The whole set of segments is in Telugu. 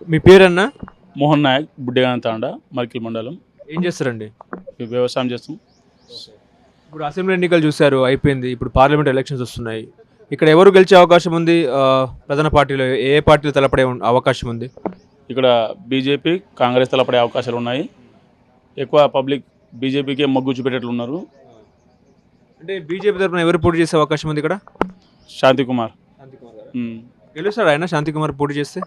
మీ పేరన్నా? మోహన్ నాయక్ బుడ్డేగాన తాండ మరికిల్ మండలం. ఏం చేస్తారండి? వ్యవసాయం చేస్తాం. ఇప్పుడు అసెంబ్లీ ఎన్నికలు చూశారు అయిపోయింది. ఇప్పుడు పార్లమెంట్ ఎలక్షన్స్ వస్తున్నాయి. ఇక్కడ ఎవరు గెలిచే అవకాశం ఉంది? ప్రధాన పార్టీలో ఏ పార్టీలు తలపడే అవకాశం ఉంది? ఇక్కడ బీజేపీ కాంగ్రెస్ తలపడే అవకాశాలు ఉన్నాయి. ఎక్కువ పబ్లిక్ బీజేపీకే మొగ్గు చూపేటట్లు ఉన్నారు. అంటే బీజేపీ తరఫున ఎవరు పోటీ చేసే అవకాశం ఉంది ఇక్కడ? శాంతి కుమార్. ఉమ్. గెలుస్తాడు ఆయన? శాంతి కుమార్ పోటీ చేస్తే?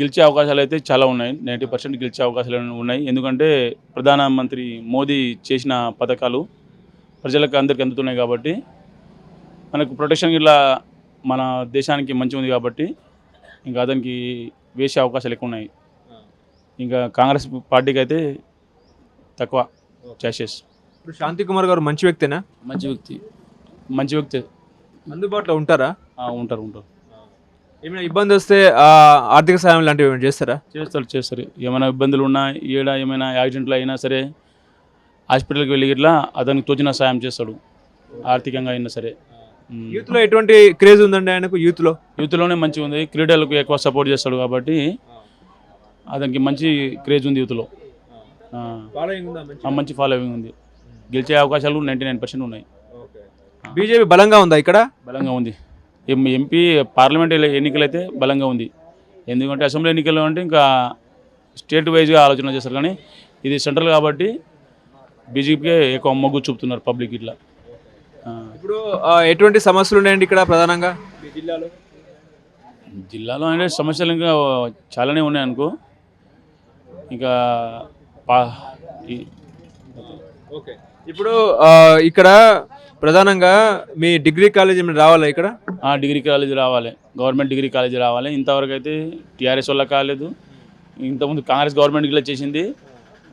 గెలిచే అవకాశాలు అయితే చాలా ఉన్నాయి. నైంటీ పర్సెంట్ గెలిచే అవకాశాలు ఉన్నాయి. ఎందుకంటే ప్రధానమంత్రి మోదీ చేసిన పథకాలు ప్రజలకు అందరికి అందుతున్నాయి కాబట్టి మనకు ప్రొటెక్షన్ ఇట్లా మన దేశానికి మంచి ఉంది కాబట్టి ఇంకా అతనికి వేసే అవకాశాలు ఎక్కువ ఉన్నాయి. ఇంకా కాంగ్రెస్ పార్టీకి అయితే తక్కువ ఛాన్సెస్. ఇప్పుడు శాంతి కుమార్ గారు మంచి వ్యక్తేనా? మంచి వ్యక్తి. మంచి వ్యక్తి. అందుబాటులో ఉంటారా? ఆ, ఉంటారు ఉంటారు. ఏమైనా ఇబ్బంది వస్తే ఆర్థిక సాయం లాంటివి ఏమైనా చేస్తారా? చేస్తారు చేస్తారు. ఏమైనా ఇబ్బందులు ఉన్నా ఏడా ఏమైనా యాక్సిడెంట్లు అయినా సరే హాస్పిటల్కి వెళ్ళి ఇట్లా అతనికి తోచిన సాయం చేస్తాడు. ఆర్థికంగా అయినా సరే. యూత్లో ఎటువంటి క్రేజ్ ఉందండి ఆయనకు యూత్లో? యూత్లోనే మంచిగా ఉంది. క్రీడలకు ఎక్కువ సపోర్ట్ చేస్తాడు కాబట్టి అతనికి మంచి క్రేజ్ ఉంది యూత్లో. మంచి ఫాలోయింగ్ ఉంది. గెలిచే అవకాశాలు నైంటీ నైన్ పర్సెంట్ ఉన్నాయి. బీజేపీ బలంగా ఉందా ఇక్కడ? బలంగా ఉంది. ఎంపీ పార్లమెంట్ ఎన్నికలైతే బలంగా ఉంది. ఎందుకంటే అసెంబ్లీ ఎన్నికలు అంటే ఇంకా స్టేట్ వైజ్గా ఆలోచన చేస్తారు. కానీ ఇది సెంట్రల్ కాబట్టి బీజేపీకే ఎక్కువ మొగ్గు చూపుతున్నారు పబ్లిక్ ఇట్లా. ఇప్పుడు ఎటువంటి సమస్యలు ఉన్నాయండి ఇక్కడ ప్రధానంగా? జిల్లాలో? జిల్లాలో అంటే సమస్యలు ఇంకా చాలానే ఉన్నాయి అనుకో. ఇంకా ఓకే. ఇప్పుడు ఇక్కడ ప్రధానంగా మీ డిగ్రీ కాలేజ్ ఏమైనా రావాలా ఇక్కడ? ఆ, డిగ్రీ కాలేజీ రావాలి. గవర్నమెంట్ డిగ్రీ కాలేజీ రావాలి. ఇంతవరకు అయితే టీఆర్ఎస్ వల్ల కాలేదు. ఇంతకుముందు కాంగ్రెస్ గవర్నమెంట్ ఇలా చేసింది.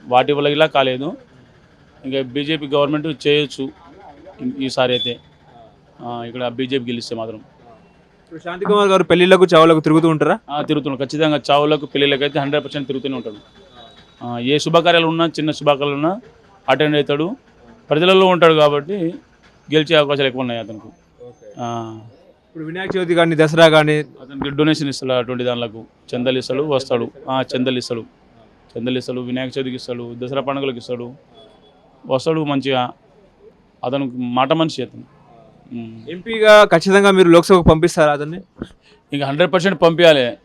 వాటి వల్ల ఇలా కాలేదు. ఇంకా బీజేపీ గవర్నమెంట్ చేయొచ్చు. ఈసారి అయితే. ఇక్కడ బీజేపీ గెలిస్తే మాత్రం. శాంతి కుమార్ గారు పెళ్ళిళ్ళకు చావులకు తిరుగుతూ ఉంటారా? ఆ, తిరుగుతున్నాడు ఖచ్చితంగా చావులకు పెళ్ళిళ్ళకి అయితే హండ్రెడ్ పర్సెంట్ తిరుగుతూనే ఉంటాడు. ఏ శుభకార్యాలు ఉన్నా చిన్న శుభకార్యాలు ఉన్నా అటెండ్ అవుతాడు. ప్రజలలో ఉంటాడు కాబట్టి గెలిచే అవకాశాలు ఎక్కువ ఉన్నాయి అతనికి. ఆ, ఇప్పుడు వినాయక చవితి కానీ దసరా కానీ అతనికి డొనేషన్ ఇస్తాడు అటువంటి దానిలకు. చందలు ఇస్తాడు వస్తాడు. ఆ, చందలు ఇస్తాడు. చందలు ఇస్తాడు వినాయక చవితికి ఇస్తాడు దసరా పండుగలకు ఇస్తాడు. వస్తాడు మంచిగా. అతనికి మాట మనిషి అతను. ఉమ్. ఎంపీగా ఖచ్చితంగా మీరు లోక్సభకు పంపిస్తారా అతన్ని? ఇంకా హండ్రెడ్ పర్సెంట్ పంపించాలి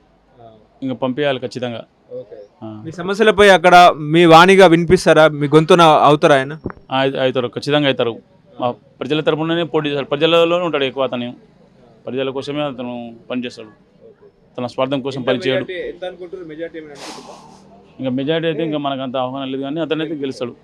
ఇంకా పంపించాలి ఖచ్చితంగా. ఆ. మీ సమస్యలపై అక్కడ మీ వాణిగా వినిపిస్తారా? మీ గొంతున అవుతారా ఆయన? ఆ, అవుతారు. ఖచ్చితంగా అవుతారు. మా ప్రజల తరపుననే పోటీ చేస్తాడు. ప్రజలలోనే ఉంటాడు ఎక్కువ అతను. ప్రజల కోసమే అతను పనిచేస్తాడు. తన స్వార్థం కోసం పనిచేయడు. ఇంకా మెజారిటీ అయితే ఇంకా మనకు అంత అవగాహన లేదు కానీ అతనైతే గెలుస్తాడు.